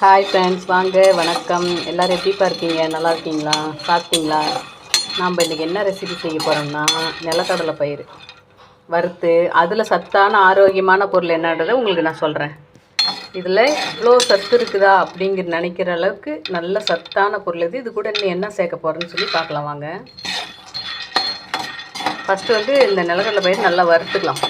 Hi friends வாங்க வணக்கம். எல்லோரும் எப்படிப்பா இருக்கீங்க? நல்லா இருக்கீங்களா? சாப்பிட்டீங்களா? நாம் இன்றைக்கி என்ன ரெசிபி செய்ய போகிறோம்னா நிலக்கடலை பயிர் வறுத்து அதில் சத்தான ஆரோக்கியமான பொருள் என்னன்றதை உங்களுக்கு நான் சொல்கிறேன் இதில் இவ்வளோ சத்து இருக்குதா அப்படிங்கிற நினைக்கிற அளவுக்கு நல்ல சத்தான பொருள் இது. இது கூட இன்னும் என்ன சேர்க்க போகிறேன்னு சொல்லி பார்க்கலாம் வாங்க. ஃபஸ்ட்டு வந்து இந்த நிலக்கடலை பயிர் நல்லா வறுத்துக்கலாம்.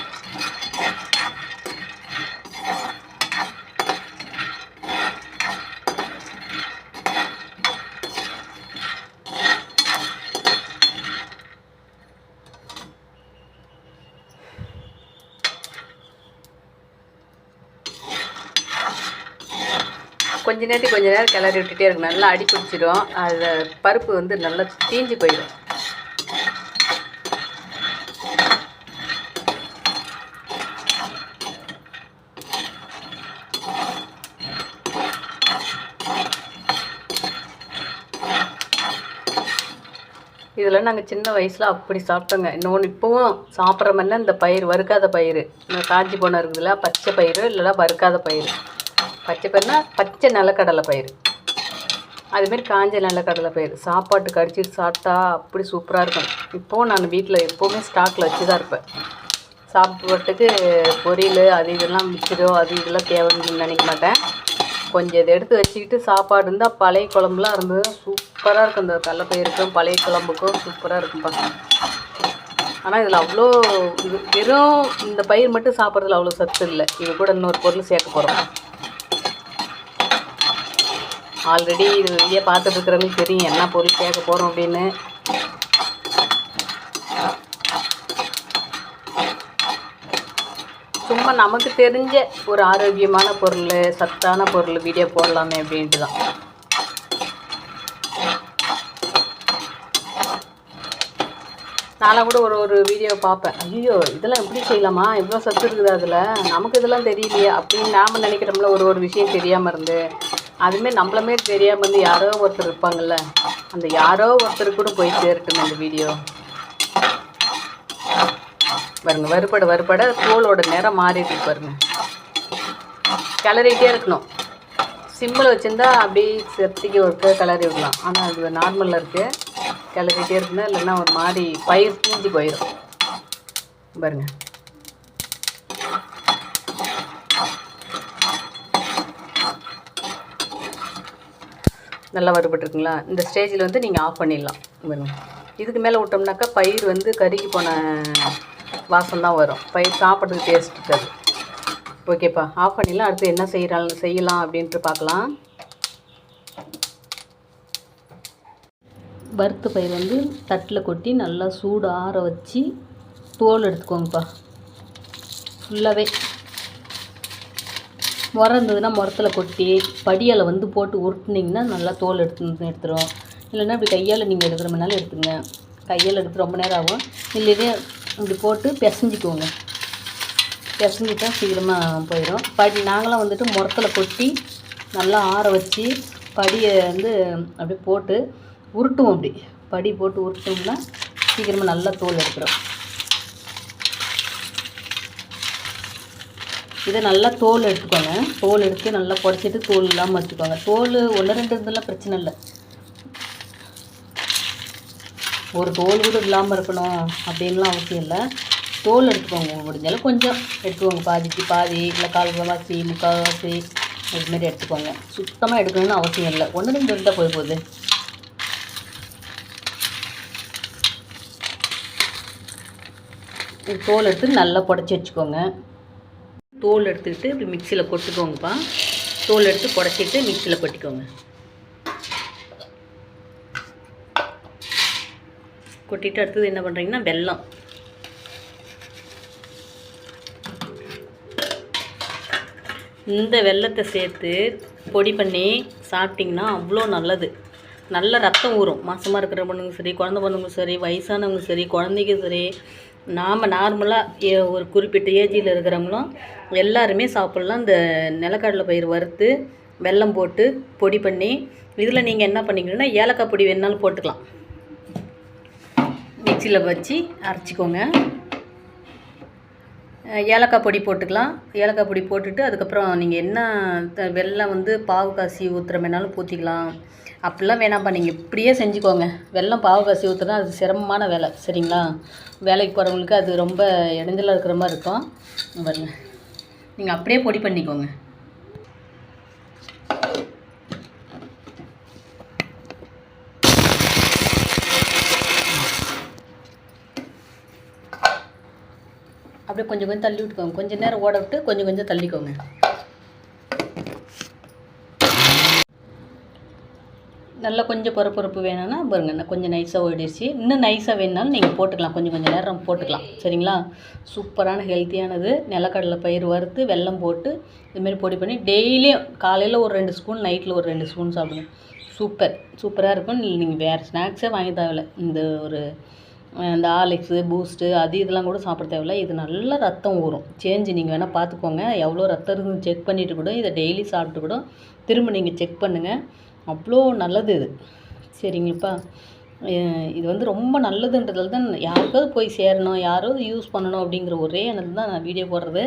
கொஞ்ச நேரத்துக்கு கொஞ்ச நேரம் கிளறி விட்டுட்டே இருக்கணும் நல்லா அடி பிடிச்சிடும். அதில் பருப்பு வந்து நல்லா தீஞ்சு போயிடும். இதெல்லாம் நாங்கள் சின்ன வயசில் அப்படி சாப்பிட்டோங்க. இன்னொன்று இப்போவும் சாப்பிட்ற மாதிரினா இந்த பயிர் வறுக்காத பயிர் காஞ்சி போன இருக்குதுல பச்சை பயிர் இல்லைன்னா வறுக்காத பயிர் பச்சை பயிர்னா பச்சை நிலக்கடலை பயிர் அதுமாரி காஞ்ச நிலக்கடலை பயிர் சாப்பாட்டுக்கு அடிச்சிட்டு சாப்பிட்டா அப்படி சூப்பராக இருக்கும். இப்போவும் நான் வீட்டில் எப்போவுமே ஸ்டாக்கில் வச்சு தான் இருப்பேன். சாப்பிட்டுக்கு பொரியல் அது இதெல்லாம் மிச்சரோ அது இதெல்லாம் தேவைன்னு நினைக்க மாட்டேன். கொஞ்சம் இதை எடுத்து வச்சுக்கிட்டு சாப்பாடு இருந்தால் பழைய குழம்புலாம் இருந்தது சூப்பராக இருக்கும். இந்த கடலப்பயிருக்கும் பழைய குழம்புக்கும் சூப்பராக இருக்கும்ப்பா. ஆனால் இதில் அவ்வளோ இது வெறும் இந்த பயிர் மட்டும் சாப்பிட்றதுல அவ்வளோ சத்து இல்லை. இது கூட இன்னொரு பொருள் சேர்க்க போகிறோம் ஆல்ரெடி இது வெளியே பார்த்துட்டு இருக்கிறவங்களுக்கு தெரியும் என்ன பொருள் கேட்க போகிறோம் அப்படின்னு. சும்மா நமக்கு தெரிஞ்ச ஒரு ஆரோக்கியமான பொருள் சத்தான பொருள் வீடியோ போடலாமே அப்படின்ட்டு தான். நானும் கூட ஒரு ஒரு வீடியோ பார்ப்பேன். ஐயோ இதெல்லாம் எப்படி செய்யலாமா? இவ்வளோ சத்து இருக்குது அதில் நமக்கு இதெல்லாம் தெரியலையே அப்படின்னு நாம் நினைக்கிறோம்ல ஒரு ஒரு விஷயம் தெரியாமல் இருந்து. அதுமாரி நம்மளுமே தெரியாமல் வந்து யாரோ ஒருத்தர் இருப்பாங்கள்ல அந்த யாரோ ஒருத்தர் கூட போய் சேரட்டும் இந்த வீடியோ பாருங்க வறுபட வறுபட தோலோட நேரம் மாறிட்டு பாருங்க. கிளறிட்டே இருக்கணும். சிம்மில் வச்சுருந்தா அப்படியே செத்துக்கு ஒருக்க கிளறி விடலாம். ஆனால் அது நார்மலில் இருக்குது கிளறிட்டே இருக்கணும் இல்லைன்னா ஒரு மாதிரி பயிர் தீஞ்சு போயிடும் பாருங்கள் நல்லா வறுபட்டுருக்குங்களா? இந்த ஸ்டேஜில் வந்து நீங்கள் ஆஃப் பண்ணிடலாம். இதுக்கு மேலே விட்டோம்னாக்கா பயிர் வந்து கருகி போன வாசம் தான் வரும். பயிர் சாப்பிட்றதுக்கு டேஸ்ட் இருக்காது. ஓகேப்பா. ஆஃப் பண்ணிடலாம். அடுத்து என்ன செய்கிறாள் செய்யலாம் அப்படின்ட்டு பார்க்கலாம். வறுத்த பயிர் வந்து தட்டில் கொட்டி நல்லா சூடு ஆற வச்சு தோல் எடுத்துக்கோங்கப்பா. ஃபுல்லாகவே முறை இருந்ததுன்னா முரத்தில் கொட்டி படியால் வந்து போட்டு உருட்டுனீங்கன்னா நல்லா தோல் எடுத்து எடுத்துரும். இல்லைன்னா இப்படி கையால் நீங்கள் எடுக்கிற மாதிரினாலும் எடுத்துங்க கையால் எடுத்து ரொம்ப நேரம் ஆகும். இல்லையே இப்படி போட்டு பிசைஞ்சிக்கோங்க. பிசைஞ்சிட்டா சீக்கிரமாக போயிடும் படி நாங்களாம் வந்துட்டு முரத்தில் கொட்டி நல்லா ஆற வச்சு படியை வந்து அப்படியே போட்டு உருட்டுவோம் அப்படி. படி போட்டு உருட்டோம்னா சீக்கிரமாக நல்லா தோல் எடுக்கிறோம் இதை நல்லா தோல் எடுத்துக்கோங்க. தோல் எடுத்து நல்லா புடச்சிட்டு தோல் இல்லாமல் வச்சுக்கோங்க. தோல் ஒன்று ரெண்டு இருந்தெல்லாம் பிரச்சனை இல்லை. ஒரு தோல் கூட இல்லாமல் இருக்கணும் அப்படின்லாம் அவசியம் இல்லை. தோல் எடுத்துக்கோங்க. முடிஞ்சாலும் கொஞ்சம் எடுத்துக்கோங்க. பாதிக்கு பாதி இல்லை கால் வாசி முக்கால்வாசி இதுமாரி எடுத்துக்கோங்க. சுத்தமாக எடுக்கணும்னு அவசியம் இல்லை. ஒன்று ரெண்டு இருந்தால் போய் போகுது தோல் எடுத்து நல்லா புடச்சி வச்சுக்கோங்க. தோல் எடுத்துக்கிட்டு இப்படி மிக்சியில் கொட்டுக்கோங்கப்பா. தோல் எடுத்து குடச்சிட்டு மிக்சியில் கொட்டிக்கோங்க. கொட்டிட்டு அடுத்தது என்ன பண்ணுறீங்கன்னா வெல்லம். இந்த வெல்லத்தை சேர்த்து பொடி பண்ணி சாப்பிட்டிங்கன்னா அவ்வளோ நல்லது. நல்ல ரத்தம் ஊறும். மாசமாக இருக்கிற பொண்ணுங்க சரி குழந்த பொண்ணுங்களும் சரி வயசானவங்க சரி குழந்தைங்க சரி நாம் நார்மலாக ஒரு குறிப்பிட்ட ஏஜில் இருக்கிறவங்களும் எல்லாருமே சாப்பிட்லாம். இந்த நிலக்கடலை பயிர் வறுத்து வெல்லம் போட்டு பொடி பண்ணி இதில் நீங்கள் என்ன பண்ணிக்கணுன்னா ஏலக்காய் பொடி வேணாலும் போட்டுக்கலாம். மிக்சியில் வச்சு அரைச்சிக்கோங்க. ஏலக்காய் பொடி போட்டுக்கலாம். ஏலக்காய் பொடி போட்டுட்டு அதுக்கப்புறம் நீங்கள் என்ன த- வந்து பாவு காசி ஊற்றுற வேணாலும் ஊற்றிக்கலாம் அப்படிலாம் வேணாம்ப்பா நீங்கள் இப்படியே செஞ்சுக்கோங்க. வெள்ளம் பாவு காசி ஊற்றுனா அது சிரமமான வேலை சரிங்களா? வேலைக்கு போகிறவங்களுக்கு அது ரொம்ப இடைஞ்சலாக இருக்கிற மாதிரி இருக்கும். பாருங்க. நீங்கள் அப்படியே பொடி பண்ணிக்கோங்க. அப்படியே கொஞ்சம் கொஞ்சம் தள்ளி விட்டுக்கோங்க. கொஞ்சம் நேரம் ஓட விட்டு கொஞ்சம் கொஞ்சம் தள்ளிக்கோங்க. நல்லா கொஞ்சம் பொறுப்பொறுப்பு வேணும்னா பாருங்க கொஞ்சம் நைஸாக ஓடிடுச்சு. இன்னும் நைஸாக வேணுனாலும் நீங்கள் போட்டுக்கலாம். கொஞ்சம் கொஞ்சம் நேரம் போட்டுக்கலாம். சரிங்களா? சூப்பரான ஹெல்த்தியானது நிலக்கடலை பயிர் வறுத்து வெல்லம் போட்டு இதுமாரி பொடி பண்ணி டெய்லியும் காலையில் ஒரு ரெண்டு ஸ்பூன் நைட்டில் ஒரு ரெண்டு ஸ்பூன் சாப்பிடுங்க. சூப்பர். சூப்பராக இருக்கும். நீங்கள் வேறு ஸ்நாக்ஸே வாங்கி தேவையில்ல. இந்த ஒரு இந்த ஆலிக்ஸு பூஸ்ட்டு அது இதெல்லாம் கூட சாப்பிட தேவையில்ல. இது நல்லா ரத்தம் ஊறும். சேஞ்சு நீங்கள் வேணால் பார்த்துக்கோங்க. எவ்வளோ ரத்தம் இருக்குன்னு செக் பண்ணிவிட்டு கூட இதை டெய்லி சாப்பிட்டு கூட திரும்ப நீங்கள் செக் பண்ணுங்கள் அவ்வளோ நல்லது இது. சரிங்களாப்பா? இது வந்து ரொம்ப நல்லதுன்றதால தான் யாருக்காவது போய் சேரணும் யாராவது யூஸ் பண்ணணும் அப்படிங்கிற ஒரே எண்ணத்தில் தான் நான் வீடியோ போடுறது.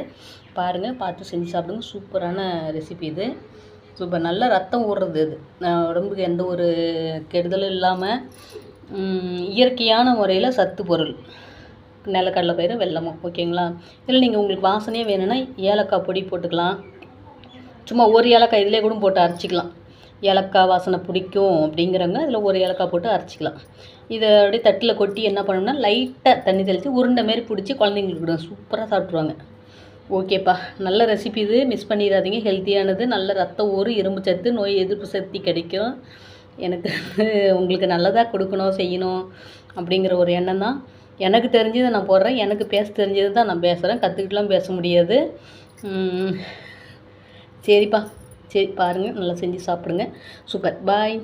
பாருங்கள் பார்த்து செஞ்சு சாப்பிடுங்க. சூப்பரான ரெசிபி இது. சூப்பர். நல்ல ரத்தம் ஊறுறது இது. உடம்புக்கு எந்த ஒரு கெடுதலும் இல்லாமல் இயற்கையான முறையில் சத்து பொருள். நிலக்கடலை பயிறு வெல்லமும். ஓகேங்களா? இல்லை நீங்கள் உங்களுக்கு வாசனையே வேணும்னா ஏலக்காய் பொடி போட்டுக்கலாம். சும்மா ஒரு ஏலக்காய் இதிலே கூட போட்டு அரைச்சிக்கலாம். ஏலக்காய் வாசனை பிடிக்கும் அப்படிங்கிறவங்க இதில் ஒரு ஏலக்காய் போட்டு அரைச்சிக்கலாம். இதை அப்படியே தட்டில் கொட்டி என்ன பண்ணணும்னா லைட்டாக தண்ணி தெளித்து உருண்டை மாரி பிடிச்சி குழந்தைங்களுக்கு கொடுங்க. சூப்பராக சாப்பிட்ருவாங்க ஓகேப்பா. நல்ல ரெசிபி இது. மிஸ் பண்ணிடாதீங்க. ஹெல்த்தியானது நல்ல ரத்த ஊறு இரும்பு சத்து நோய் எதிர்ப்பு சக்தி கிடைக்கும். எனக்கு உங்களுக்கு நல்லதாக கொடுக்கணும் செய்யணும் அப்படிங்கிற ஒரு எண்ணம் தான். எனக்கு தெரிஞ்சதை நான் போடுறேன். எனக்கு பேச தெரிஞ்சது தான் நான் பேசுகிறேன் கற்றுக்கிட்டுலாம் பேச முடியாது. சரிப்பா. சரி பாருங்கள் நல்லா செஞ்சு சாப்பிடுங்க. சூப்பர். பாய்